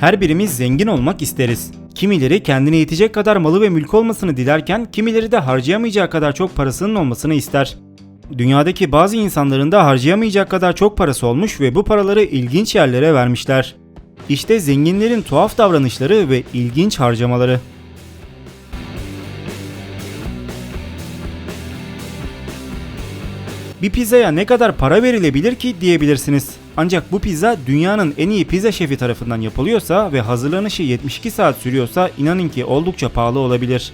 Her birimiz zengin olmak isteriz. Kimileri kendine yetecek kadar malı ve mülkü olmasını dilerken kimileri de harcayamayacağı kadar çok parasının olmasını ister. Dünyadaki bazı insanların da harcayamayacak kadar çok parası olmuş ve bu paraları ilginç yerlere vermişler. İşte zenginlerin tuhaf davranışları ve ilginç harcamaları. Bir pizzaya ne kadar para verilebilir ki diyebilirsiniz. Ancak bu pizza dünyanın en iyi pizza şefi tarafından yapılıyorsa ve hazırlanışı 72 saat sürüyorsa inanın ki oldukça pahalı olabilir.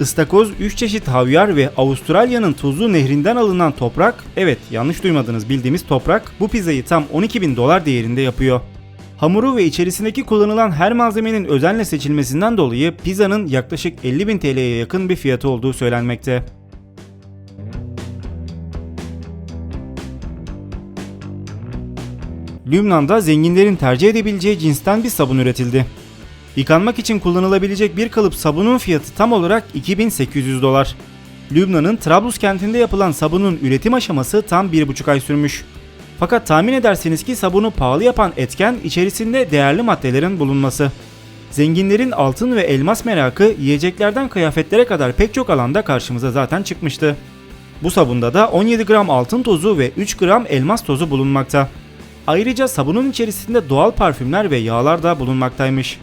Istakoz, 3 çeşit havyar ve Avustralya'nın tuzlu nehrinden alınan toprak, evet yanlış duymadınız bildiğimiz toprak, bu pizzayı tam 12 bin dolar değerinde yapıyor. Hamuru ve içerisindeki kullanılan her malzemenin özenle seçilmesinden dolayı pizzanın yaklaşık 50 bin TL'ye yakın bir fiyatı olduğu söylenmekte. Lübnan'da zenginlerin tercih edebileceği cinsten bir sabun üretildi. Yıkanmak için kullanılabilecek bir kalıp sabunun fiyatı tam olarak 2800 dolar. Lübnan'ın Trablus kentinde yapılan sabunun üretim aşaması tam 1,5 ay sürmüş. Fakat tahmin edersiniz ki sabunu pahalı yapan etken içerisinde değerli maddelerin bulunması. Zenginlerin altın ve elmas merakı yiyeceklerden kıyafetlere kadar pek çok alanda karşımıza zaten çıkmıştı. Bu sabunda da 17 gram altın tozu ve 3 gram elmas tozu bulunmakta. Ayrıca sabunun içerisinde doğal parfümler ve yağlar da bulunmaktaymış.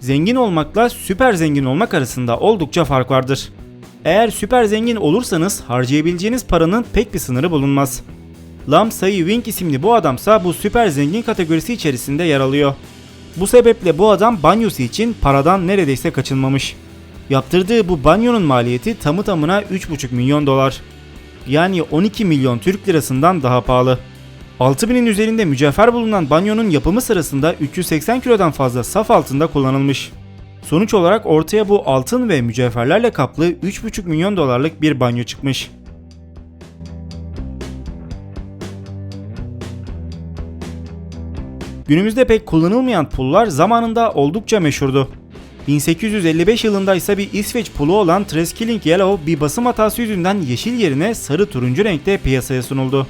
Zengin olmakla süper zengin olmak arasında oldukça fark vardır. Eğer süper zengin olursanız harcayabileceğiniz paranın pek bir sınırı bulunmaz. Lam Sayı Wing isimli bu adamsa bu süper zengin kategorisi içerisinde yer alıyor. Bu sebeple bu adam banyosu için paradan neredeyse kaçınmamış. Yaptırdığı bu banyonun maliyeti tamı tamına 3,5 milyon dolar. Yani 12 milyon Türk lirasından daha pahalı. 6000'in üzerinde mücevher bulunan banyonun yapımı sırasında 380 kilodan fazla saf altında kullanılmış. Sonuç olarak ortaya bu altın ve mücevherlerle kaplı 3,5 milyon dolarlık bir banyo çıkmış. Günümüzde pek kullanılmayan pullar zamanında oldukça meşhurdu. 1855 yılında ise bir İsveç pulu olan Treskilling Yellow bir basım hatası yüzünden yeşil yerine sarı turuncu renkte piyasaya sunuldu.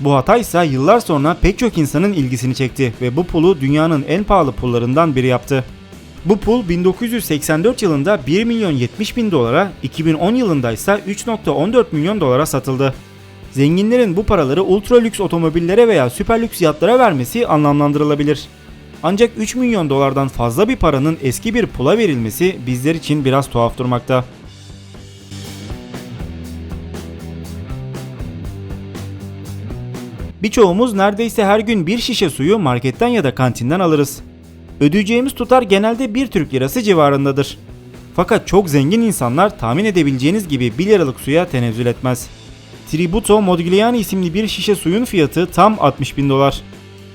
Bu hata ise yıllar sonra pek çok insanın ilgisini çekti ve bu pulu dünyanın en pahalı pullarından biri yaptı. Bu pul 1984 yılında 1 milyon 70 bin dolara, 2010 yılında ise 3.14 milyon dolara satıldı. Zenginlerin bu paraları ultra lüks otomobillere veya süper lüks yatlara vermesi anlamlandırılabilir. Ancak 3 milyon dolardan fazla bir paranın eski bir pula verilmesi bizler için biraz tuhaf durmakta. Birçoğumuz neredeyse her gün bir şişe suyu marketten ya da kantinden alırız. Ödeyeceğimiz tutar genelde 1 Türk lirası civarındadır. Fakat çok zengin insanlar tahmin edebileceğiniz gibi 1 liralık suya tenezzül etmez. Tributo Modigliani isimli bir şişe suyun fiyatı tam 60 bin dolar.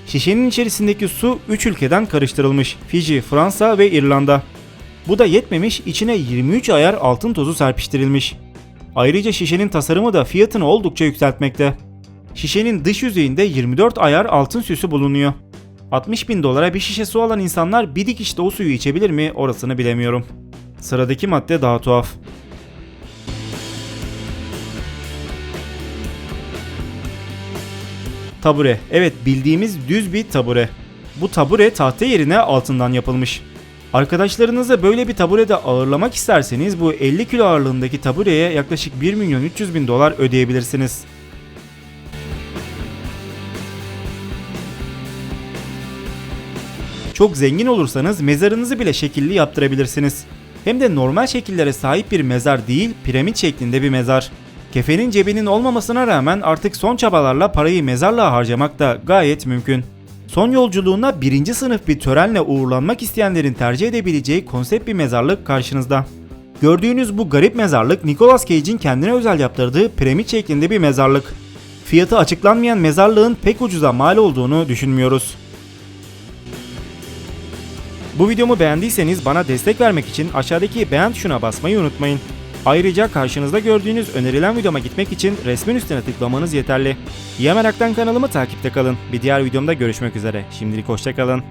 Şişenin içerisindeki su 3 ülkeden karıştırılmış. Fiji, Fransa ve İrlanda. Bu da yetmemiş içine 23 ayar altın tozu serpiştirilmiş. Ayrıca şişenin tasarımı da fiyatını oldukça yükseltmekte. Şişenin dış yüzeyinde 24 ayar altın süsü bulunuyor. 60 bin dolara bir şişe su alan insanlar bir dikişte o suyu içebilir mi orasını bilemiyorum. Sıradaki madde daha tuhaf. Tabure. Evet bildiğimiz düz bir tabure. Bu tabure tahta yerine altından yapılmış. Arkadaşlarınızı böyle bir taburede ağırlamak isterseniz bu 50 kilo ağırlığındaki tabureye yaklaşık 1 milyon 300 bin dolar ödeyebilirsiniz. Çok zengin olursanız mezarınızı bile şekilli yaptırabilirsiniz. Hem de normal şekillere sahip bir mezar değil, piramit şeklinde bir mezar. Kefenin cebinin olmamasına rağmen artık son çabalarla parayı mezarlığa harcamak da gayet mümkün. Son yolculuğuna birinci sınıf bir törenle uğurlanmak isteyenlerin tercih edebileceği konsept bir mezarlık karşınızda. Gördüğünüz bu garip mezarlık Nicolas Cage'in kendine özel yaptırdığı piramit şeklinde bir mezarlık. Fiyatı açıklanmayan mezarlığın pek ucuza mal olduğunu düşünmüyoruz. Bu videomu beğendiyseniz bana destek vermek için aşağıdaki beğen tuşuna basmayı unutmayın. Ayrıca karşınızda gördüğünüz önerilen videoma gitmek için resmin üstüne tıklamanız yeterli. Yemerak'tan kanalımı takipte kalın. Bir diğer videomda görüşmek üzere. Şimdilik hoşçakalın.